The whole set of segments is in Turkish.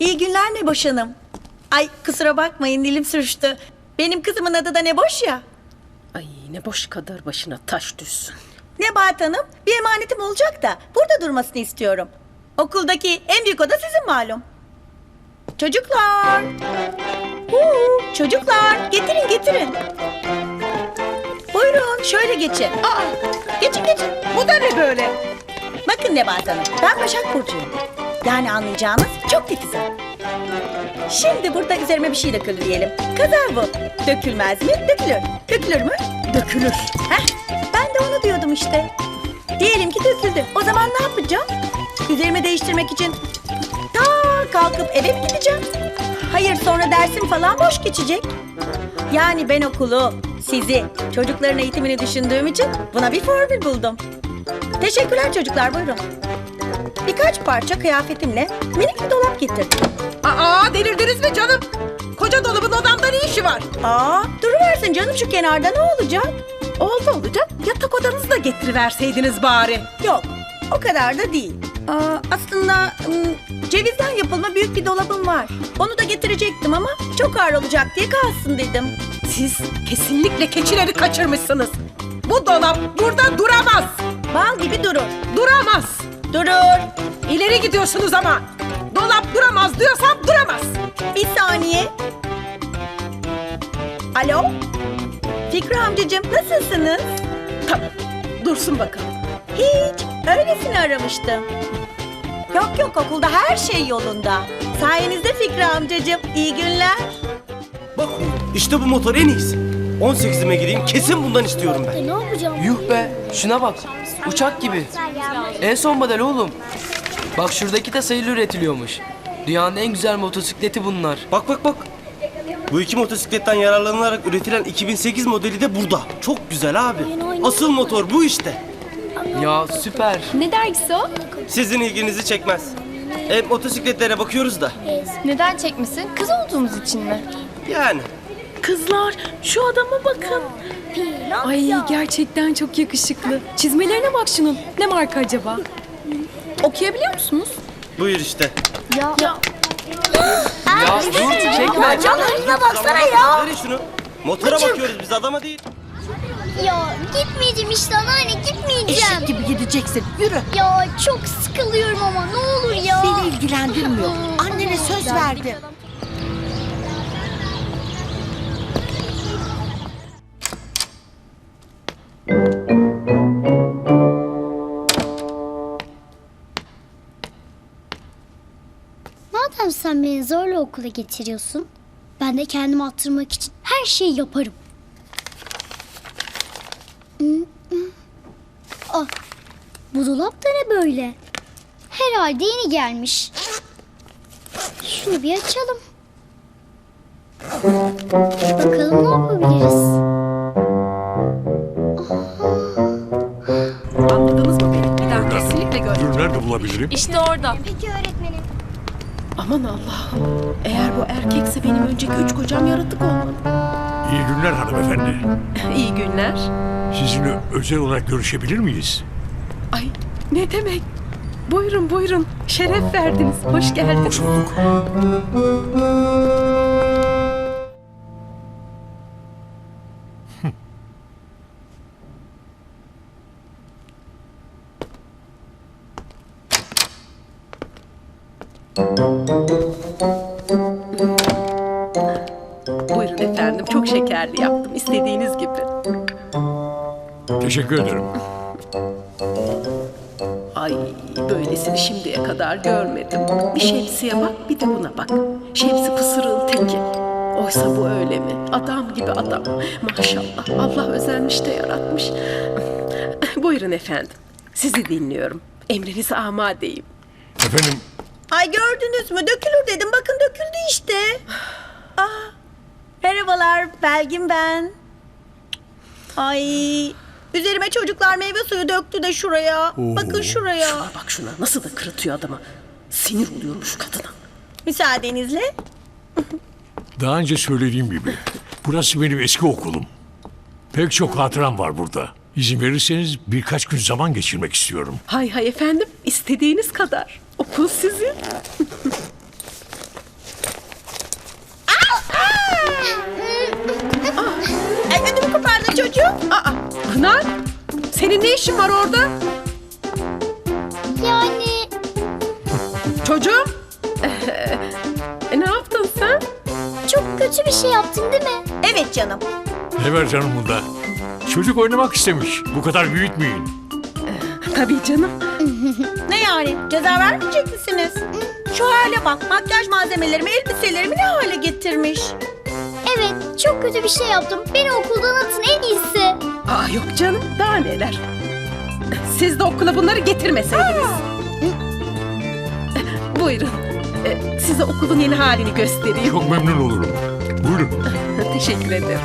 İyi günler Neboş Hanım. Ay kusura bakmayın dilim sürçtü. Benim kızımın adı da Neboş ya. Ay ne boş kadar başına taş düşsün. Nebahat Hanım bir emanetim olacak da burada durmasını istiyorum. Okuldaki en büyük oda sizin malum. Çocuklar. Huu, çocuklar getirin getirin. Buyurun şöyle geçin. Aa, geçin geçin. Bu da ne böyle? Bakın Nebahat Hanım ben Başak Burcu'yum. Yani anlayacağınız çok titizim. Şimdi burada üzerime bir şey döküldü diyelim. Kazar bu. Dökülmez mi? Dökülür. Dökülür mü? Dökülür. Heh, ben de onu diyordum işte. Diyelim ki döküldü. O zaman ne yapacağım? Üzerimi değiştirmek için ta kalkıp eve mi gideceğim? Hayır sonra dersim falan boş geçecek. Yani ben okulu, sizi, çocukların eğitimini düşündüğüm için buna bir formül buldum. Teşekkürler çocuklar buyurun. Birkaç parça kıyafetimle minik bir dolap getirdim. Aa delirdiniz mi canım? Koca dolabın odamda ne işi var? Aa, duruversin canım şu kenarda ne olacak? Oldu olacak. Yatak odanızı da getiriverseydiniz bari. Yok, o kadar da değil. Aa, aslında ım, cevizden yapılma büyük bir dolabım var. Onu da getirecektim ama çok ağır olacak diye kalsın dedim. Siz kesinlikle keçileri kaçırmışsınız. Bu dolap burada duramaz. Bal gibi durur. Duramaz. Durur. İleri gidiyorsunuz ama. Dolap duramaz diyorsam duramaz. Bir saniye. Alo? Fikri amcacığım nasılsınız? Tamam. Dursun bakalım. Hiç. Öylesine aramıştım. Yok yok okulda her şey yolunda. Sayenizde Fikri amcacığım. İyi günler. Bak işte bu motor en iyisi. 18'ime gireyim kesin bundan istiyorum ben. Ne yapacağım? Yuh be şuna bak uçak gibi. En son model oğlum. Bak şuradaki de sayılı üretiliyormuş. Dünyanın en güzel motosikleti bunlar. Bak bak bak. Bu iki motosikletten yararlanılarak üretilen 2008 modeli de burada. Çok güzel abi. Asıl motor bu işte. Ya süper. Ne dergisi o? Sizin ilginizi çekmez. E, motosikletlere bakıyoruz da. Neden çekmesin? Kız olduğumuz için mi? Yani. Kızlar şu adama bakın. Ay gerçekten çok yakışıklı. Çizmelerine bak şunun. Ne marka acaba? Okuyabiliyor musunuz? Buyur işte. Ya dur çekme. Canlarına baksana ya. Verin şunu. Motora bakıyoruz biz adama değil. Ya gitmeyeceğim işte anneanne gitmeyeceğim. Eşek gibi gideceksin. Yürü. Ya çok sıkılıyorum ama ne olur ya. Beni ilgilendirmiyor. Annene söz verdi. Madem sen beni zorla okula getiriyorsun, ben de kendimi attırmak için her şeyi yaparım. Ah, bu dolap da ne böyle? Herhalde yeni gelmiş. Şunu bir açalım. Bakalım ne yapabiliriz? Bulabilirim? İşte orada. Peki öğretmenim. Aman Allah'ım. Eğer bu erkekse benim önceki üç kocam yaratık olmalı. İyi günler hanımefendi. İyi günler. Sizinle özel olarak görüşebilir miyiz? Ay ne demek? Buyurun buyurun. Şeref verdiniz. Hoş geldiniz. Hoş bulduk. Buyurun efendim. Çok şekerli yaptım. istediğiniz gibi. Teşekkür ederim. Ay böylesini şimdiye kadar görmedim. Bir şemsiye bak bir de buna bak. Şemsi pısırığın teki. Oysa bu öyle mi? Adam gibi adam. Maşallah Allah özenmiş de yaratmış. Buyurun efendim. Sizi dinliyorum. Emrinize amadeyim. Efendim Ay gördünüz mü? Dökülür dedim. Bakın döküldü işte. Aa, merhabalar. Belgin ben. Ay, üzerime çocuklar meyve suyu döktü de şuraya. Bakın şuraya. Şuna bak şuna nasıl da kırıtıyor adama. Sinir oluyorum şu kadına. Müsaadenizle. daha önce söylediğim gibi burası benim eski okulum. Pek çok hatıram var burada. İzin verirseniz birkaç gün zaman geçirmek istiyorum. Hay hay efendim istediğiniz kadar. Okul sizin. Aa, ah. e, ödümü kopardın çocuğum. Aa, Pınar, senin ne işin var orada? Yani Çocuğum, e, e, ne yaptın sen? çok kötü bir şey yaptın değil mi? Evet canım. Ne var canım bunda? Çocuk oynamak istemiş. Bu kadar büyütmeyin. Tabii canım, Ne yani? Ceza vermeyecek misiniz? Şu hale bak. Makyaj malzemelerimi, elbiselerimi ne hale getirmiş. Evet çok kötü bir şey yaptım. Beni okuldan atın en iyisi. Aa yok canım daha neler. Siz de okula bunları getirmeseydiniz. Buyurun. E, Size okulun yeni halini göstereyim. Çok memnun olurum. Buyurun. Teşekkür ederim.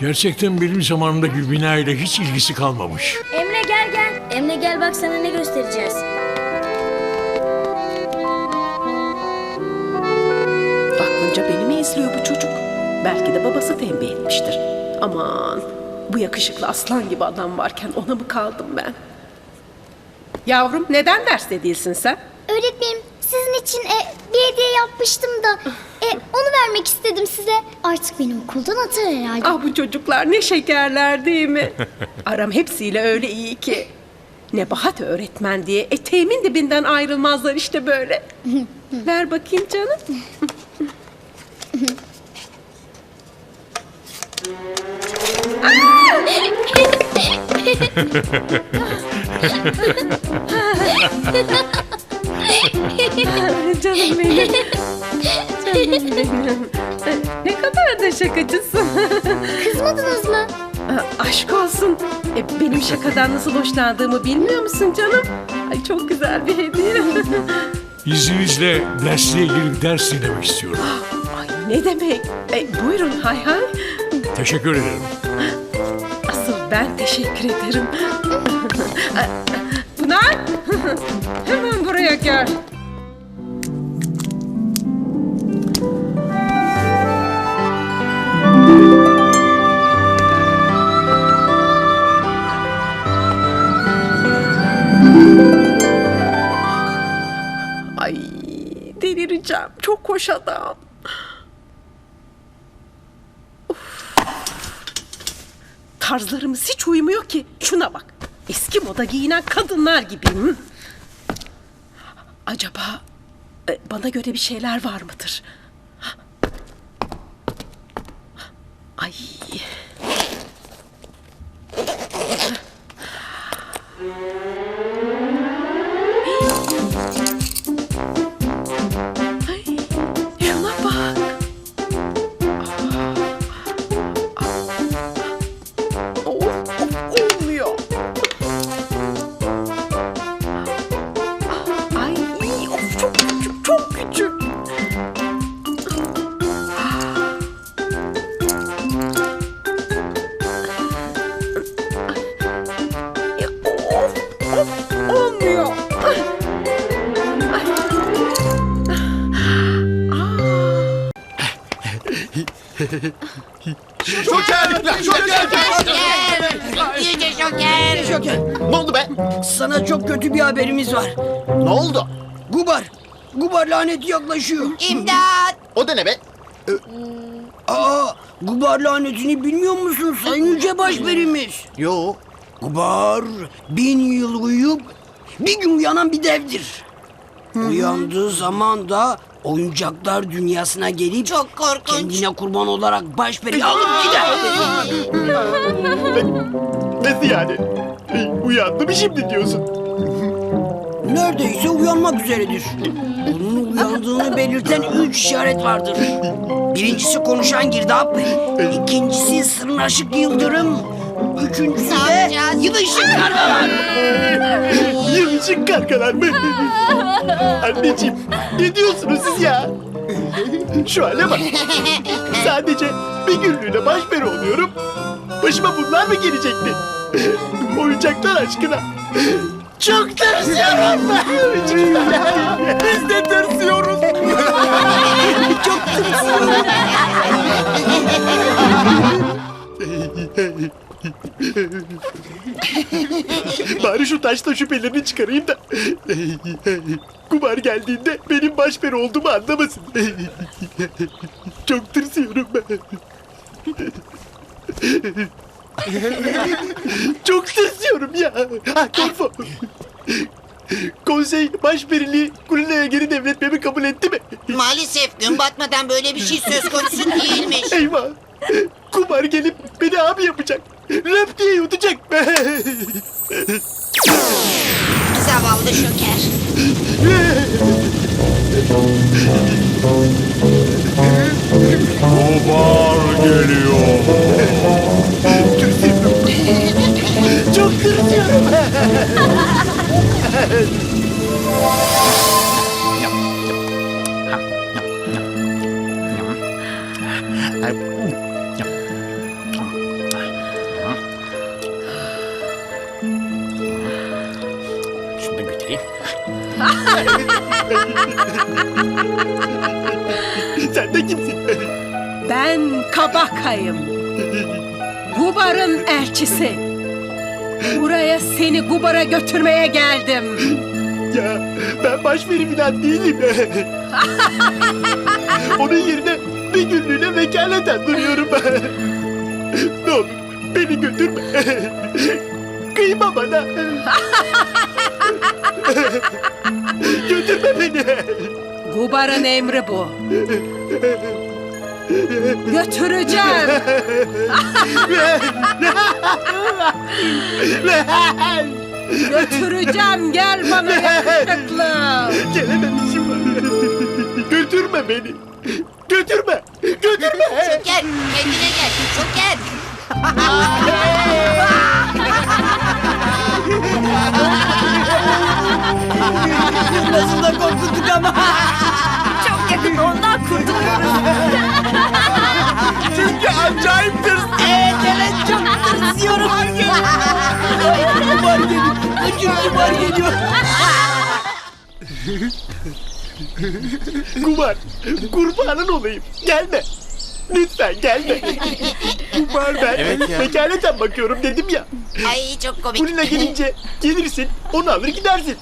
Gerçekten benim zamanımdaki bir bina ile hiç ilgisi kalmamış. Emre gel gel. Emre gel bak sana ne göstereceğiz. Aklınca beni mi izliyor bu çocuk? Belki de babası tembih etmiştir. Aman bu yakışıklı aslan gibi adam varken ona mı kaldım ben? Yavrum neden derste değilsin sen? Öğretmenim sizin için e, bir hediye yapmıştım da e, onu vermek istedim size. Artık beni okuldan atar herhalde. Ah bu çocuklar ne şekerler değil mi? Aram hepsiyle öyle iyi ki. Nebahat öğretmen diye eteğimin dibinden ayrılmazlar işte böyle. Ver bakayım canım. canım benim. Ne kadar da şakacısın. Kızmadınız mı? Aşk olsun. E, benim şakadan nasıl hoşlandığımı bilmiyor musun canım? Ay çok güzel bir hediye. İzninizle dersliğe girip ders dinlemek istiyorum. Ay ne demek? E, buyurun hay hay. Teşekkür ederim. Asıl ben teşekkür ederim. Pınar, hemen buraya gel. Delireceğim. Çok hoş adam. Tarzlarımız hiç uymuyor ki. Şuna bak. Eski moda giyinen kadınlar gibiyim. Acaba e, bana göre bir şeyler var mıdır? Ay, çok kötü bir haberimiz var. Ne oldu? Gubar. Gubar laneti yaklaşıyor. İmdat! O da ne be? Aa, Gubar lanetini bilmiyor musun Sayın Yüce Başperimiz? Yo. Gubar bin yıl uyuyup bir gün uyanan bir devdir. Uyandığı zaman da oyuncaklar dünyasına gelip Çok korkunç. kendine kurban olarak başperi alıp gider. Nasıl yani? Uyandı mı şimdi diyorsun? Neredeyse uyanmak üzeredir. Onun uyandığını belirten üç işaret vardır. Birincisi konuşan girdap, ikincisi sırnaşık yıldırım, üçüncüsü de yapacağız? yılışık kargalar. Yılışık kargalar mı? Anneciğim ne diyorsunuz siz ya? Şu hale bak. Sadece bir günlüğüne başperi oluyorum. Başıma bunlar mı gelecekti? Oyuncaklar aşkına. Çok tırsıyorum ben. Biz de tırsıyoruz. Çok tırsıyorum. Bari şu taşla şüphelerini çıkarayım da. Kumar geldiğinde benim başperi olduğumu anlamasın. Çok tırsıyorum ben. Çok tırsıyorum ya. Ha Korfo. Konsey başperiliği Kulina'ya geri devretmemi kabul etti mi? Maalesef gün batmadan böyle bir şey söz konusu değilmiş. Eyvah. Kumar gelip beni abi yapacak. Röp diye yutacak. Zavallı şoker. Kubar geliyor. Çok tırsıyorum. Ben Kabakayım. Gubar'ın elçisi. Buraya seni Gubar'a götürmeye geldim. Ya ben başperi falan değilim. Onun yerine bir günlüğüne vekaleten duruyorum. ne olur beni götürme. Kıyma bana. götürme beni. Gubar'ın emri bu. Götüreceğim. Götüreceğim gel bana yakışıklı. Gelememişim. götürme beni. Götürme. Götürme. Şoker kendine gel. Şoker. Nasıl da korkuttuk ama. Çok yakında ondan acayip tırs. Evet evet çok tırsıyorum. Kubar geliyor. Öcüm kubar geliyor. Kumar. Kurbanın olayım. Gelme. Lütfen gelme. Kumar ben. Evet ya. Vekaleten bakıyorum dedim ya. Ay çok komik. Kulina gelince gelirsin, onu alır gidersin.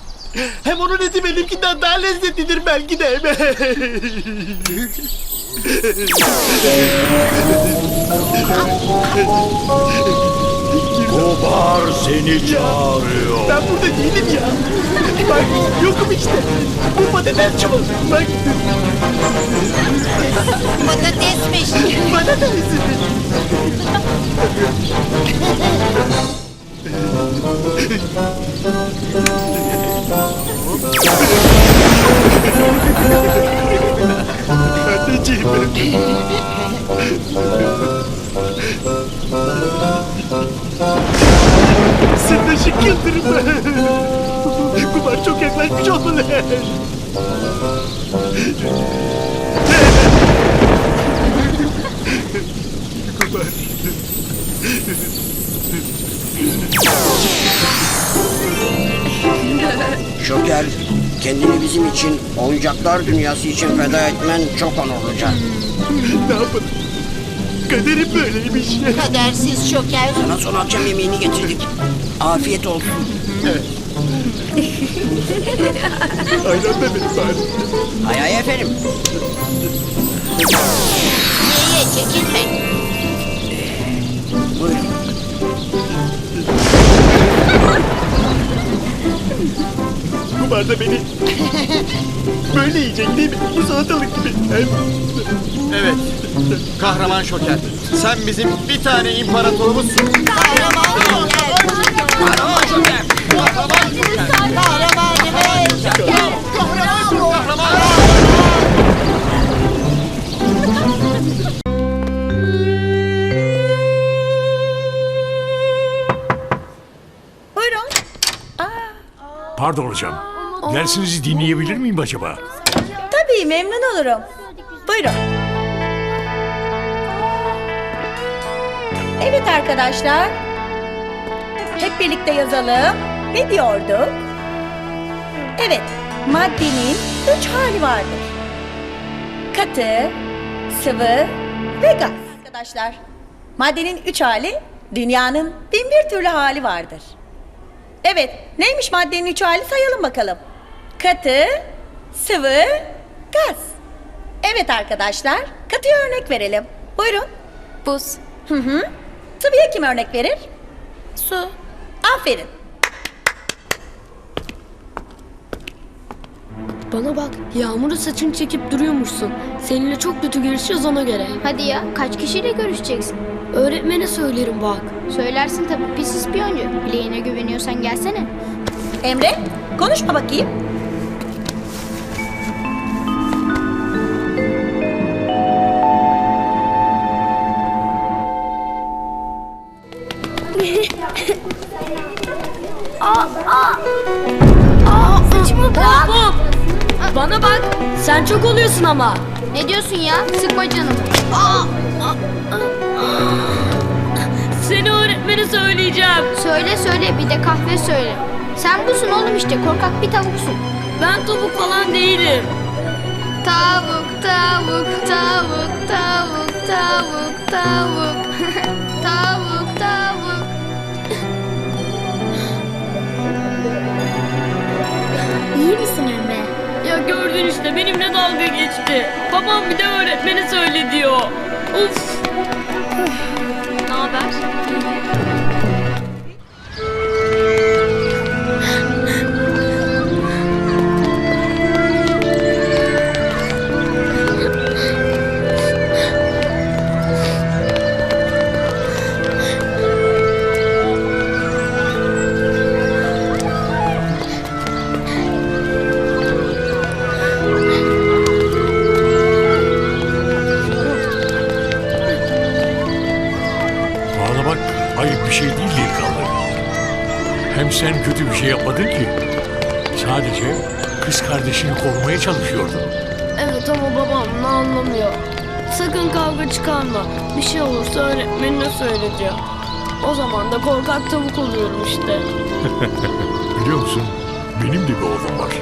Hem onun eti benimkinden daha lezzetlidir belki de. Kubar seni çağırıyor. ben burada değilim ya. Bak yokum işte. Bu patates çubuğu. Bak Patatesmiş. patates. Anneciğim. Sırnaşık yıldırım. Kumar çok yaklaşmış olmalı. Kendini bizim için, oyuncaklar dünyası için feda etmen çok onurluca. Ne yapalım? Kaderim böyleymiş. Kadersiz şoker. Sana son akşam yemeğini getirdik. Afiyet olsun. Aynen da benim bari. Hay hay efendim. Ye ye Da beni böyle yiyecek değil mi? Bu salatalık gibi. Evet. Kahraman Şoker. Sen bizim bir tane imparatorumuzsun. Kahraman şoker. Kahraman Şoker. Kahramanımız. Buyurun. Pardon hocam. Dersinizi dinleyebilir miyim acaba? Tabii memnun olurum. Buyurun. Evet arkadaşlar. Hep birlikte yazalım. Ne diyorduk? Evet, maddenin üç hali vardır. Katı, sıvı ve gaz. Arkadaşlar, maddenin üç hali Dünyanın bin bir türlü hali vardır. Evet, neymiş maddenin üç hali sayalım bakalım. Katı, sıvı, gaz. Evet arkadaşlar, katıya örnek verelim. Buyurun. Buz. Hı hı. Sıvıya kim örnek verir? Su. Aferin. Bana bak, Yağmur'u saçını çekip duruyormuşsun. Seninle çok kötü görüşeceğiz ona göre. Hadi ya kaç kişiyle görüşeceksin? Öğretmene söylerim bak. Söylersin tabii pis ispiyoncu. Bileğine güveniyorsan gelsene. Emre, konuşma bakayım. Bana bak, sen çok oluyorsun ama. Ne diyorsun ya? Sıkma canımı. Seni öğretmene söyleyeceğim. Söyle söyle bir de kahve söyle. Sen busun oğlum işte korkak bir tavuksun. Ben topuk falan değilim. Tavuk tavuk tavuk tavuk tavuk tavuk tavuk tavuk. İyi misin? Ya gördün işte benimle dalga geçti. Babam bir de öğretmene söyle diyor. Uf. ne haber? Bir şey olursa öğretmenine söyle diyor. O zaman da korkak tavuk oluyorum işte. Biliyor musun? Benim de bir oğlum var.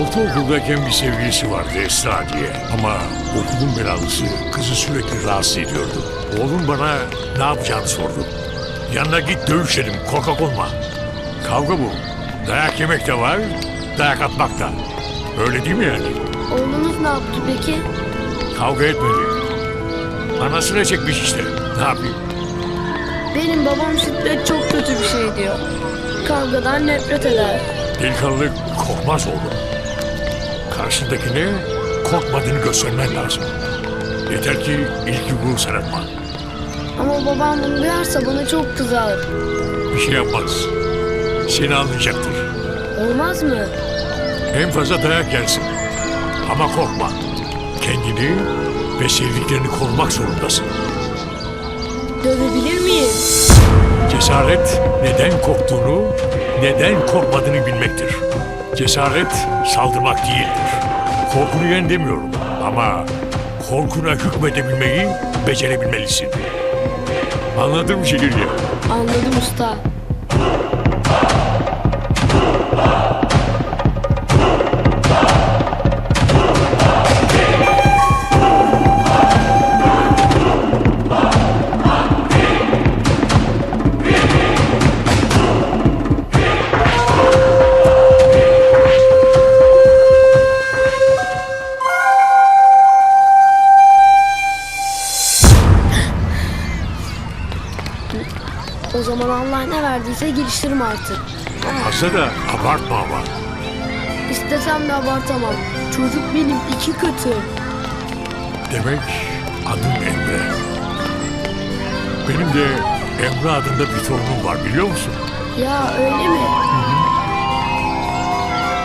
Ortaokuldayken bir sevgilisi vardı Esra diye. Ama okulun belalısı kızı sürekli rahatsız ediyordu. Oğlum bana ne yapacağını sordu. Yanına git dövüş dedim, korkak olma. Kavga bu. Dayak yemek de var, dayak atmak da. Öyle değil mi yani? Oğlunuz ne yaptı peki? Kavga etmedi. Anasına çekmiş işte. Ne yapayım? Benim babam şiddet çok kötü bir şey diyor. Kavgadan nefret eder. Delikanlı korkmaz oğlum. Karşındakine korkmadığını göstermen lazım. Yeter ki ilk yumruğu sen atma. Ama babam bunu duyarsa bana çok kızar. Bir şey yapmaz. Seni anlayacaktır. Olmaz mı? En fazla dayak yersin. Ama korkma. Kendini ve sevdiklerini korumak zorundasın. Dövebilir miyim? Cesaret neden korktuğunu, neden korkmadığını bilmektir. Cesaret saldırmak değildir. Korkunu yen demiyorum ama korkuna hükmedebilmeyi becerebilmelisin. Anladın mı Şekilya? Anladım usta. Geliştirim artık. Fazla da abartma ama. İstesem de abartamam. Çocuk benim iki katı. Demek adım Emre. Benim de Emre adında bir torunum var biliyor musun? Ya öyle mi?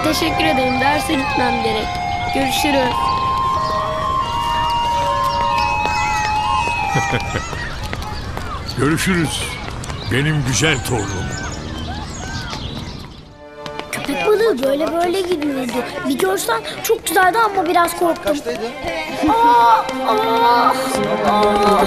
Teşekkür ederim. Derse gitmem gerek. Görüşürüz. Görüşürüz. Benim güzel torunum. Balığı böyle böyle gidiyordu. Bir görsen çok güzeldi ama biraz korktum. Aa, aa, aa.